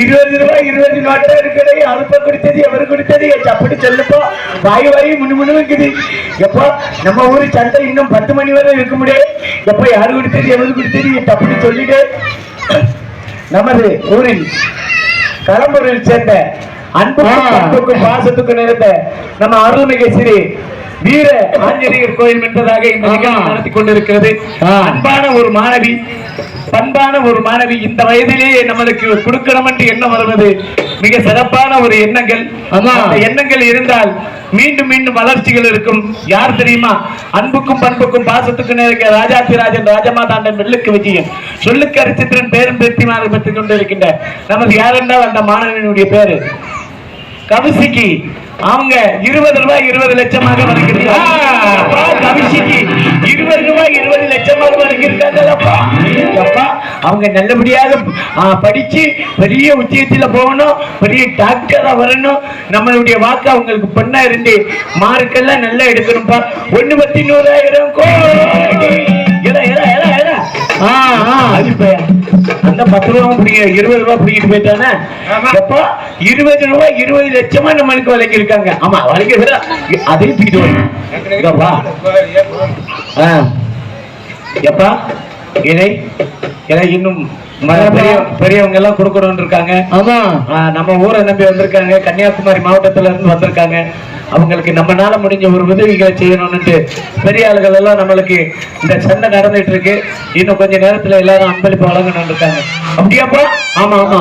இருபது ரூபாய் இருபது நோட்டா இருக்குது அனுப்ப கொடுத்தது எவரு கொடுத்தது? அப்படி சொல்லுப்போ. வாய் வாய் முன்னு முன்னு வைக்குது எப்போ நம்ம ஊரு சந்தை இன்னும் பத்து மணி வரை இருக்க முடியாது. எப்போ யாரு கொடுத்தது எவரு கொடுத்தது? அப்படி சொல்லிட்டு நமது ஊரில் களம்பூரில் சேர்ந்த அன்புக்கும் பாசத்துக்கும் நிறைந்த நம்ம அருள்மிகு ஸ்ரீ வீர ஆஞ்சநேயர் கோயில் என்பதாக இந்த. நிகழ்ச்சி நடத்தி கொண்டிருக்கிறது. அன்பான ஒரு மாணவி பண்பான ஒரு மாணவி இந்த வயதிலேயே நம்மளுக்கு கொடுக்கணும் என்று எண்ணம் வருவது மிக சிறப்பான ஒரு எண்ணங்கள். அந்த எண்ணங்கள் இருந்தால் மீண்டும் மீண்டும் வளர்ச்சிகள் இருக்கும் யார் தெரியுமா அன்புக்கும் பண்புக்கும் பாசத்துக்கும் இருக்க ராஜாதிராஜன் ராஜமாதாண்டன் மெல்லுக்கு விஜயம் சொல்லுக்கு அரிசித்திரன் பேரும் பெருத்திமாறு பெற்றுக் கொண்டிருக்கின்ற நமது யாரென்றால் அந்த மாணவனுடைய பேரு கவிசிக்கு அவங்க இருபது ரூபாய் இருபது லட்சமாக வழங்கியிருக்காங்க கவிசிக்கு இருபது ரூபாய் இருபது லட்சமாக வழங்கியிருக்காங்கல்லப்பா அப்பா அவங்க நல்லபடியாக படிச்சு பெரிய உத்தியத்துல போகணும் பெரிய டாக்டரா வரணும் நம்மளுடைய வாக்கு அவங்களுக்கு பொண்ணா இருந்து மார்க்கெல்லாம் நல்லா எடுக்கணும்ப்பா ஒண்ணு பத்தி நூறாயிரம் கோடி. ஆ, ஆ. அது. அந்த பத்து ரூபா பிடிக்க இருபது ரூபா பிடிக்கிட்டு போயிட்டானே? எப்போ இருபது ரூபாய் இருபது லட்சமா நம்மளுக்கு வழங்கி இருக்காங்க ஆமா வழங்கி அதையும் தூக்கிட்டு. ஆ. எப்பா இதை இதை இன்னும் பெரிய பெரியவங்க எல்லாம் கொடுக்கணும்னு இருக்காங்க. ஆமா. நம்ம ஊரை நம்பி வந்திருக்காங்க. கன்னியாகுமரி மாவட்டத்துல இருந்து வந்திருக்காங்க. அவங்களுக்கு நம்மனால முடிஞ்ச ஒரு உதவிகளை செய்யணும்னுட்டு பெரிய ஆளுகள் எல்லாம் நம்மளுக்கு இந்த சண்டை நடந்துட்டு இருக்கு இன்னும் கொஞ்ச நேரத்துல எல்லாரும் அன்பளிப்பு வழங்கணும்னு இருக்காங்க. அப்படியாப்பா? ஆமா ஆமா.